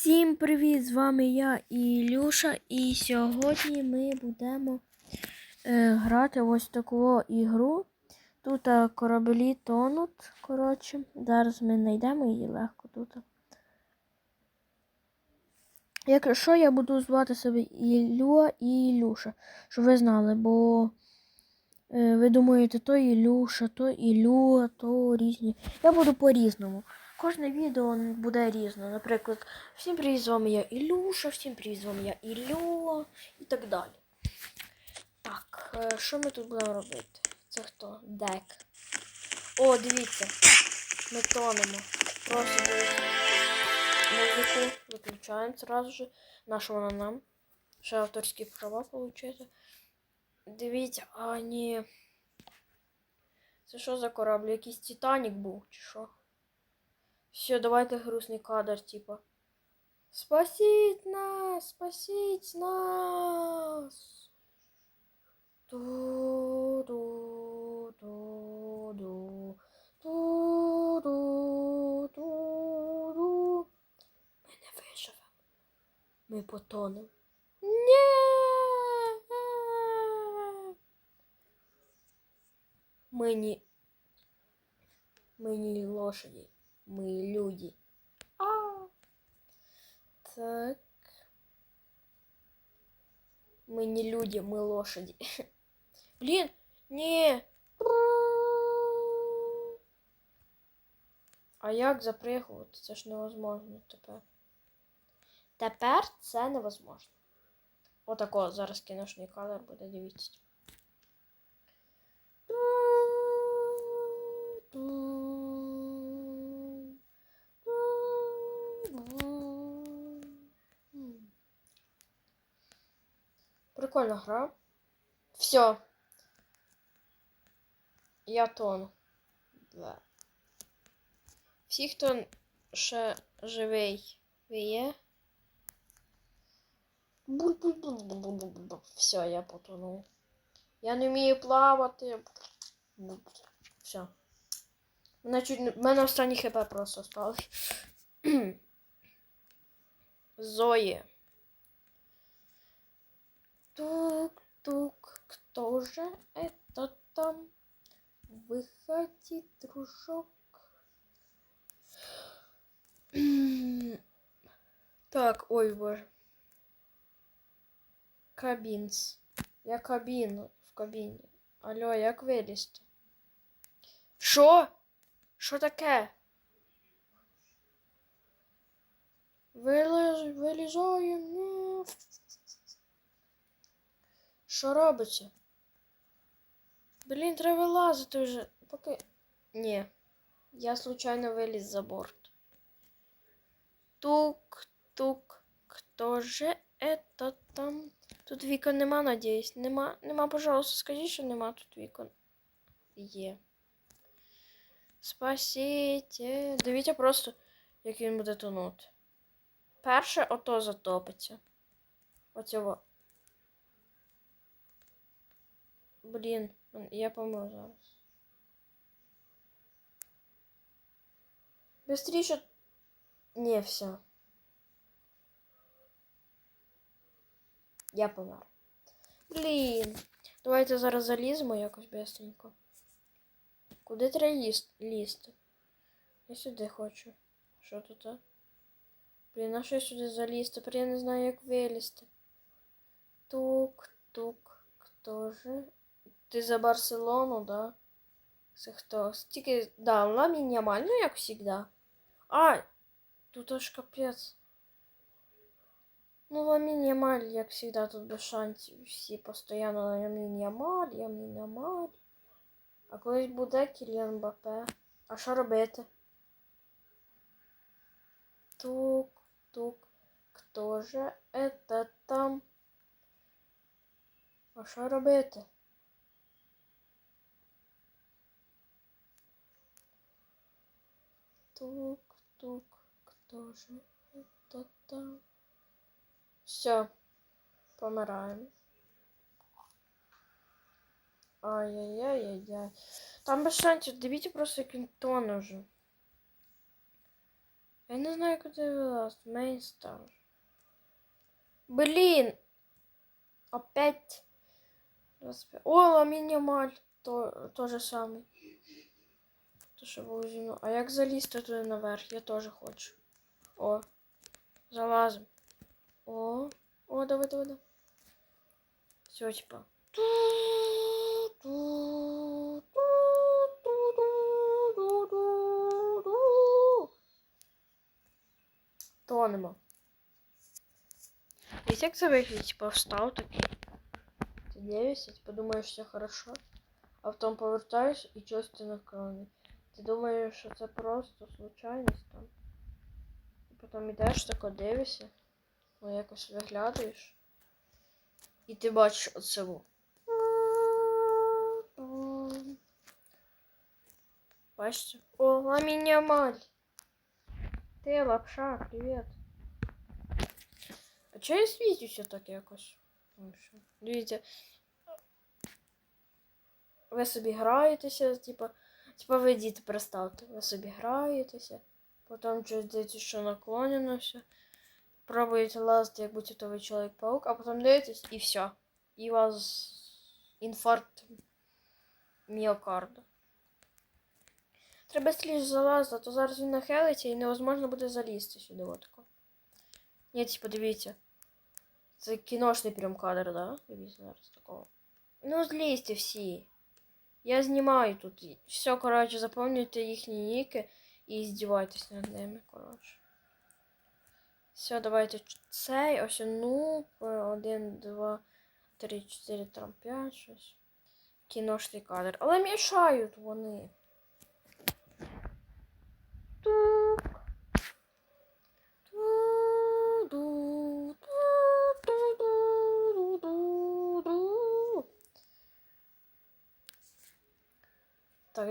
Всім привіт! З вами я Ілюша, і сьогодні ми будемо е, грати ось таку ігру. Тут е, кораблі тонуть. Коротше, зараз ми знайдемо її легко тут. Якщо я буду звати себе Ілюа і Ілюша, щоб ви знали, бо е, ви думаєте, то Ілюша, то Ілюа, то різні. Я буду по-різному. Кожне відео буде різне. Наприклад, всім привіт, з вами я Ілюша, всім привіт, з вами я Ілюа і так далі. Так, е, що ми тут будемо робити? Це хто? Дек. О, дивіться. Ми тонемо. Просто. Музику виключаємо зразу же. Нашу вона нам. Ще авторські права получити. Дивіться, а ні. Це що за корабль? Якийсь Титанік був, чи що? Все, давайте грустный кадр, типа. Спасіть нас! Спасіть нас! Ду-ду-ду-ду. Ду-ду-ду-ду. Ми не виживемо. Ми потонемо. Ні! Ми не... Мы люди, мы лошади. Блин, не. А як запригувати? Це ж невозможно тепер. Тепер це невозможно. Отако зараз кіношний кадр буде, дивіться. Прикольна гра. Все. Я тону. Да. Всі, хто ще живий, ви є. Все, я потонув. Я не вмію плавати. Все. Мене чуть не... мене останні хп просто стали. Зої. Тук-тук, кто же это там? Выходи, дружок. так, ой, боже. Кабінс. Я кабіну в кабіні. Алло, як вилізти? Що? Що таке? Виліз... Вилізаємо. Що робиться? Блін, треба лазити вже. Поки. Ні. Я случайно виліз за борт. Тук-тук. Хто же это там? Тут вікон нема, надіюсь. Нема, нема, пожалуйста, скажіть, що нема тут вікон. Є. Спасіть. Дивіться просто, як він буде тонути. Перше ото затопиться. Оцього. Блін, я помру зараз. Быстріше. Не, все. Я помер. Блін. Давайте зараз заліземо якось быстренько. Куди треба ліз... лізти? Я сюди хочу. Що тут? а? Блін, а що я сюди залізти? Тепер я не знаю, як вилізти. Тук-тук. Хто же? Ти за Барселону, да? Це хто? Тільки, да, ламінь Ямаль, ну як завжди. А, тут аж капець. Ну, ламінь Ямаль, як завжди, тут без шансів. Всі постійно ламінь Ямаль, ламінь Ямаль. А колись буде Кіліан Бапе. А що робити? Тук, тук. Хто же это там? А що робити? Тук-тук, кто же это там? Все, помираємо. Ай-яй-яй-яй-яй. Там без шансів, дивіться просто, як він тоне вже. Я не знаю, куди. Main Star. Блін! Опять. О, ламінімаль. То, то же саме. То, що було зі мною. А як залізти туди наверх? Я теж хочу. О. Залазим. О. О, давай, давай, давай. Все, типа. Тонемо. Ведь як це виглядить? Типа встав такий. Ти дивишся, типа думаєш, все хорошо. А потім повертаєш і чогось ти наклонений. Ти думаєш, що це просто случайність там. І потім йдеш тако дивишся, ну якось виглядаєш. І ти бачиш оце. во. Бачите? О, ламіння маль. Ти лапша, привіт. А чого я світюся так якось? Ну? Дивіться. Ви собі граєтеся, типа, типа ви діти представте, ви собі граєтеся, потім щось дивитесь, що наклонено все. Пробуєте лазити, як будь-то ви чоловік-паук, а потім дивитесь і все. І у вас інфаркт міокарда. Треба сліж залазити, а то зараз він нахилиться і невозможно буде залізти сюди отако. Ні, типа, дивіться. Це кіношний прям кадр, да? Дивіться зараз такого. Ну, злізьте всі. Я знімаю тут. Все, коротше, заповнюйте їхні ніки і здівайтесь над ними, коротше. Все, давайте цей, ось ну, один, два, три, чотири, там, п'ять, щось. Кіношний кадр. Але мішають вони.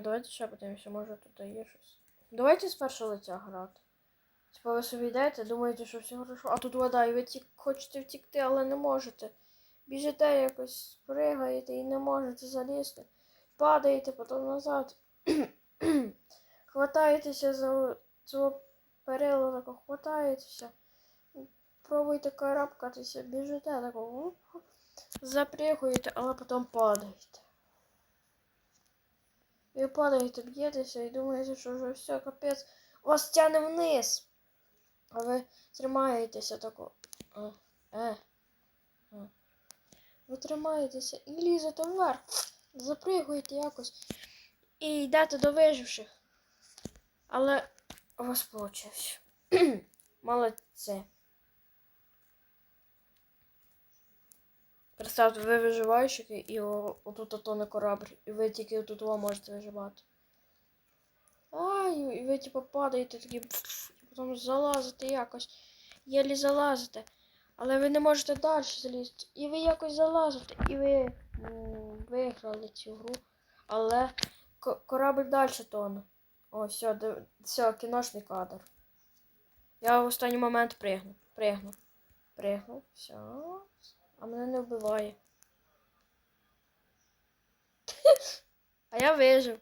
Давайте ще подивимося, може тут є щось. Давайте з першого лиця грати. Типа ви собі йдете, думаєте, що все хорошо, а тут вода, і ви тік... хочете втікти, але не можете. Біжите якось, пригаєте і не можете залізти. Падаєте потім назад. Хватаєтеся за цього перила, тако хватаєтеся. Пробуйте карабкатися, біжите тако. оп, оп, Запрягуєте, але потім падаєте. Ви падаєте, б'єтеся і думаєте, що вже все, капець, вас тягне вниз. А ви тримаєтеся тако. Е, е, е. Ви тримаєтеся і лізете вверх. Запригуєте якось. І йдете до виживших. Але у вас вийшло. Молодці. Представте, ви виживальщики і отут ото на корабль. І ви тільки тут можете виживати. А, і, ви типу падаєте такі, і потім залазите якось. Єлі залазите. Але ви не можете далі залізти. І ви якось залазите, і ви м, виграли цю гру. Але корабль далі тоне. О, все, див- все, кіношний кадр. Я в останній момент пригну. Пригну. Пригну. Все. А мене не вбиває. а я вижив.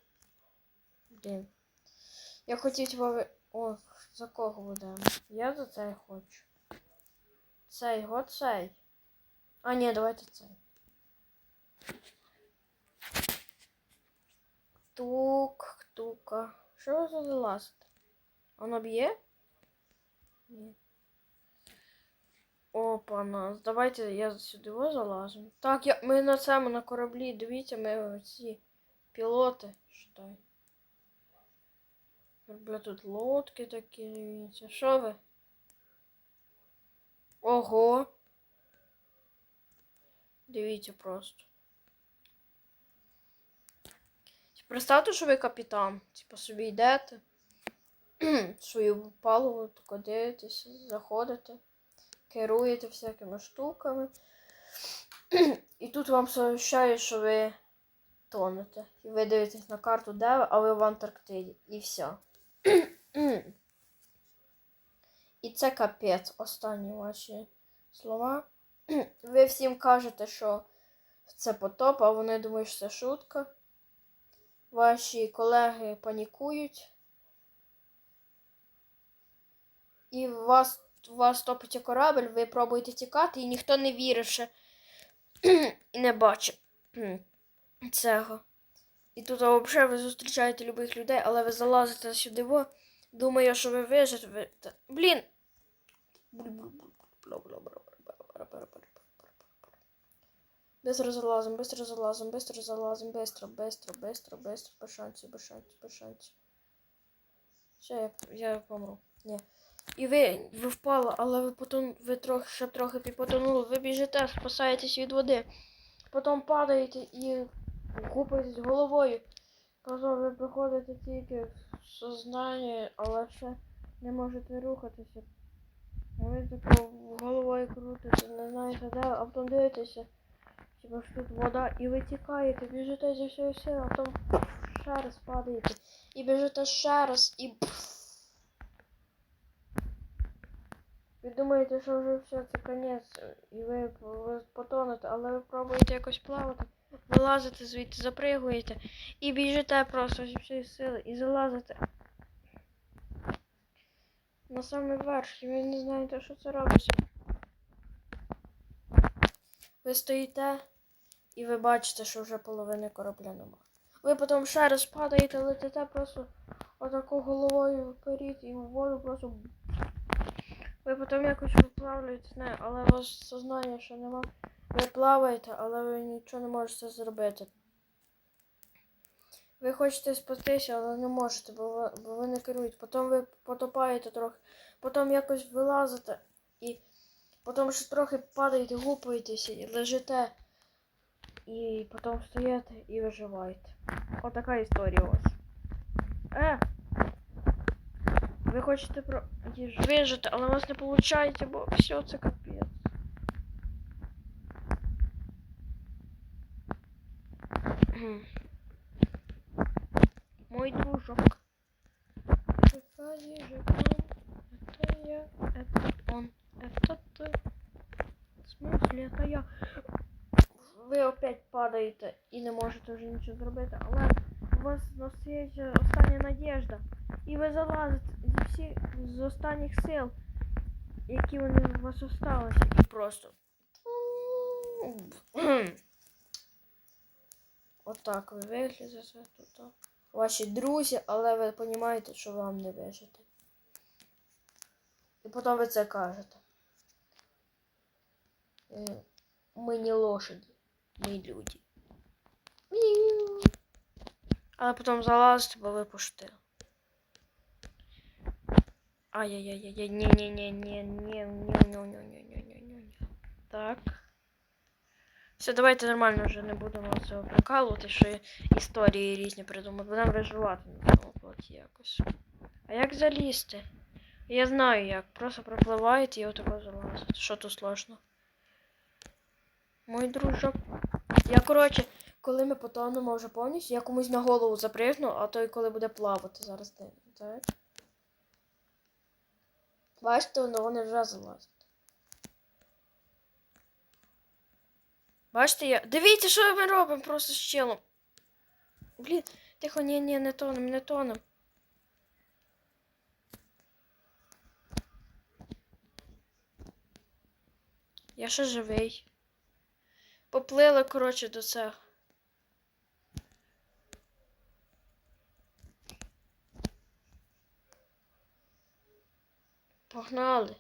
Блін. Я хотів типа ви... О, за кого будемо? Я за цей хочу. Цей, от цей. А, ні, давайте цей. Тук, тука. Що ви тут залазите? Воно б'є? Ні. Опа, нас. Давайте я сюди ось залазим. Так, я, ми на цьому на кораблі. Дивіться, ми ці пілоти. Считай. Бля, тут лодки такі, дивіться. Що ви? Ого. Дивіться просто. Представте, що ви капітан. Типа собі йдете. Свою палубу тако заходите, керуєте всякими штуками. І тут вам сообщають, що ви тонете. І ви дивитесь на карту, де ви, а ви в Антарктиді. І все. І це капець. Останні ваші слова. Ви всім кажете, що це потоп, а вони думають, що це шутка. Ваші колеги панікують. і вас, вас топиться корабль, ви пробуєте тікати, і ніхто не віривши і не бачить цього. І тут взагалі ви зустрічаєте любих людей, але ви залазите сюди, во, думаю, що ви вижите. Ви... та- Блін! Быстро залазим, быстро залазим, быстро залазим, быстро, быстро, быстро, быстро, без шансів, без шансів, без шансів. Все, я, я помру. Ні. І ви, ви впали, але ви потім, ви трохи, ще трохи потонули, ви біжите, спасаєтесь від води. Потім падаєте і гупаєтесь головою. Потім ви приходите тільки в сознання, але ще не можете рухатися. Ви тако головою крутите, не знаєте де, а потім дивитеся. Типа ж тут вода, і ви тікаєте, біжите зі всієї сили, а потім ще раз падаєте. І біжите ще раз, і Ви думаєте, що вже все, це кінець, і ви, потонете, але ви пробуєте якось плавати, вилазите звідти, запригуєте і біжите просто зі всієї сили і залазите. На самий верх, і ви не знаєте, що це робиться. Ви стоїте і ви бачите, що вже половини корабля нема. Ви потім ще раз падаєте, летите просто отако головою вперед і в воду просто ви потім якось виплавлюєте, не, але вас сознання ще нема. Ви плаваєте, але ви нічого не можете зробити. Ви хочете спастися, але не можете, бо ви, бо ви не керуєте. Потім ви потопаєте трохи, потім якось вилазите і потім ще трохи падаєте, гупаєтеся і лежите. І потім встаєте і виживаєте. Отака історія у вас. Е! Ви хочете про їж- вижити, але у вас не виходить, бо все це капець. Кхм. Мой дружок. Жека, ежека, это я, это он, это ты. В смысле, это я. Ви опять падаєте і не можете вже нічого зробити, але у вас настає остання надіжда. І ви залазите Зі всіх з останніх сил, які вони у вас осталися. І просто. Отак ви виглядите тут. Ваші друзі, але ви розумієте, що вам не вижити. І потім ви це кажете. Е, Ми не лошаді, ми люди. Але потім залазите, бо ви пошти. Ай-яй-яй-яй, не-не-не-не-не-не-не-не-не-не-не. Так. Все, давайте нормально вже не будемо цього прикалувати, що історії різні придумати. Будемо виживати на цьому плоті якось. А як залізти? Я знаю як. Просто пропливаєте і отако залазите. Що тут сложно? Мой дружок. Я, коротше, коли ми потонемо вже повністю, я комусь на голову запригну, а той коли буде плавати зараз. Так. Бачите, вони вже залазять. Бачите, я. Дивіться, що ми робимо просто з челом. Блін, тихо, ні, ні, не тонем, не тонем. Я ще живий. Поплили, коротше, до цього. Погнали.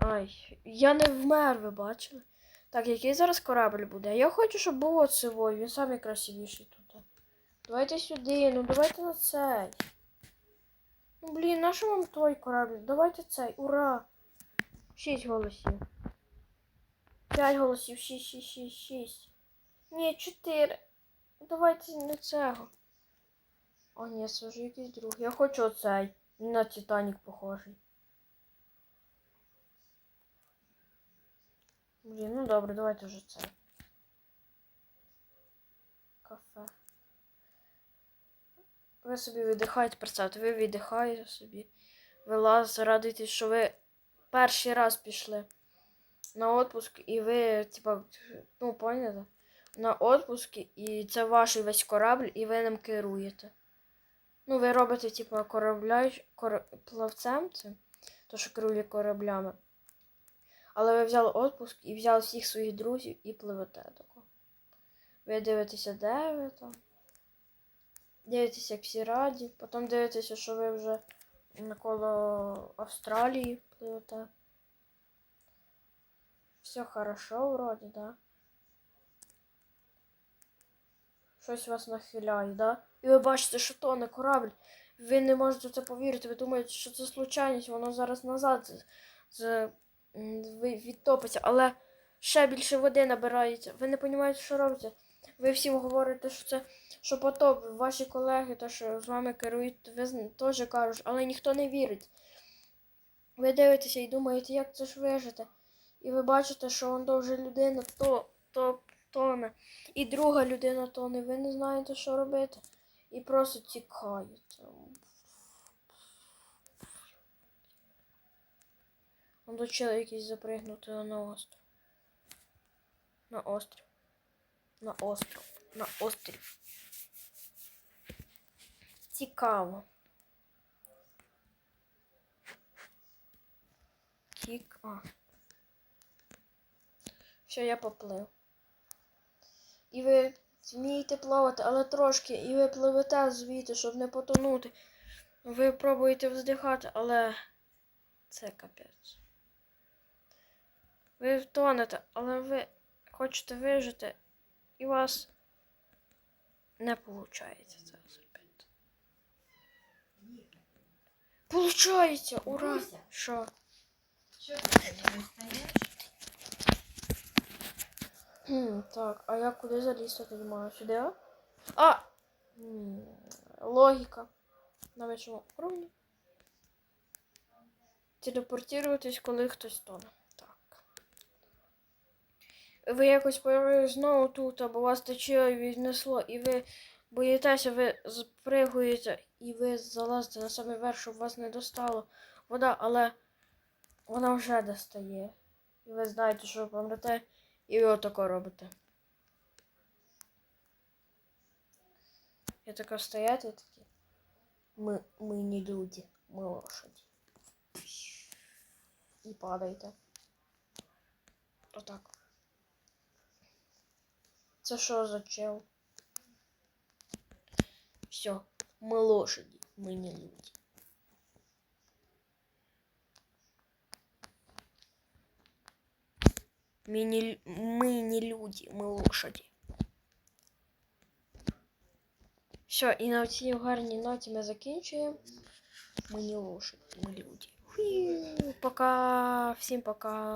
Ай, я не вмер, ви бачили? Так, який зараз корабль буде? Я хочу, щоб був оцевой, він самий красивіший тут. Давайте сюди, ну давайте на цей. Ну блін, на що вам той корабль? Давайте цей, ура! Шість голосів. П'ять голосів, шість, шість, шість, шість. Ні, чотири. Давайте не цього. О, ні, це вже якийсь друг. Я хочу оцей. На Титанік похожий. Блін, ну добре, давайте вже це. Кафе. Ви собі видихаєте, представте, ви віддихаєте собі. Ви лазите, радуєтесь, що ви перший раз пішли на отпуск, і ви, типа, ну, поняли? На отпуск, і це ваш весь корабль, і ви ним керуєте. Ну, ви робите, типу, корабля, кор... плавцем, це, то, що керує кораблями. Але ви взяли отпуск і взяли всіх своїх друзів і пливете тако. Ви дивитеся, де ви там. Дивитеся, як всі раді. Потім дивитеся, що ви вже навколо Австралії пливете. Все хорошо вроді, да? Щось вас нахиляє, да? І ви бачите, що то не корабль. Ви не можете в це повірити, ви думаєте, що це случайність, воно зараз назад з, відтопиться, але ще більше води набирається. Ви не розумієте, що робите. Ви всім говорите, що це що потоп, ваші колеги, то, що з вами керують, ви теж кажуть, але ніхто не вірить. Ви дивитеся і думаєте, як це ж вижити. І ви бачите, що он довже людина то, то тоне. І друга людина тоне. Ви не знаєте, що робити. І просто тікаєте. Он до якийсь запригнути на острів. На острів. На остров. На острів. Цікаво. Тік. А. Все, я поплив. І ви вмієте плавати, але трошки, і ви пливете звідти, щоб не потонути. Ви пробуєте вздихати, але це капець. Ви втонете, але ви хочете вижити, і у вас не виходить це зробити. Получається! Ура! Що? Що ти так, а я куди залізти тоді маю? Сюди? а? Логіка. На вищому уровні. Телепортуватись, коли хтось тоне. Так. Ви якось появились знову тут, або вас тече віднесло, і ви боїтеся, ви спригуєте, і ви залазите на самий верх, щоб вас не достало вода, але вона вже достає. І ви знаєте, що помрете, і ви отако робите. Я така стоять і такі. Ми, ми не люди, ми лошаді. І падаєте. Отак. Це що за чел? Все, ми лошаді, ми не люди. Ми не, лю- ми не люди, ми лошаді. Все, і на цій гарній ноті ми закінчуємо. Ми не лошаді, ми люди. Фу, Пока, всім пока.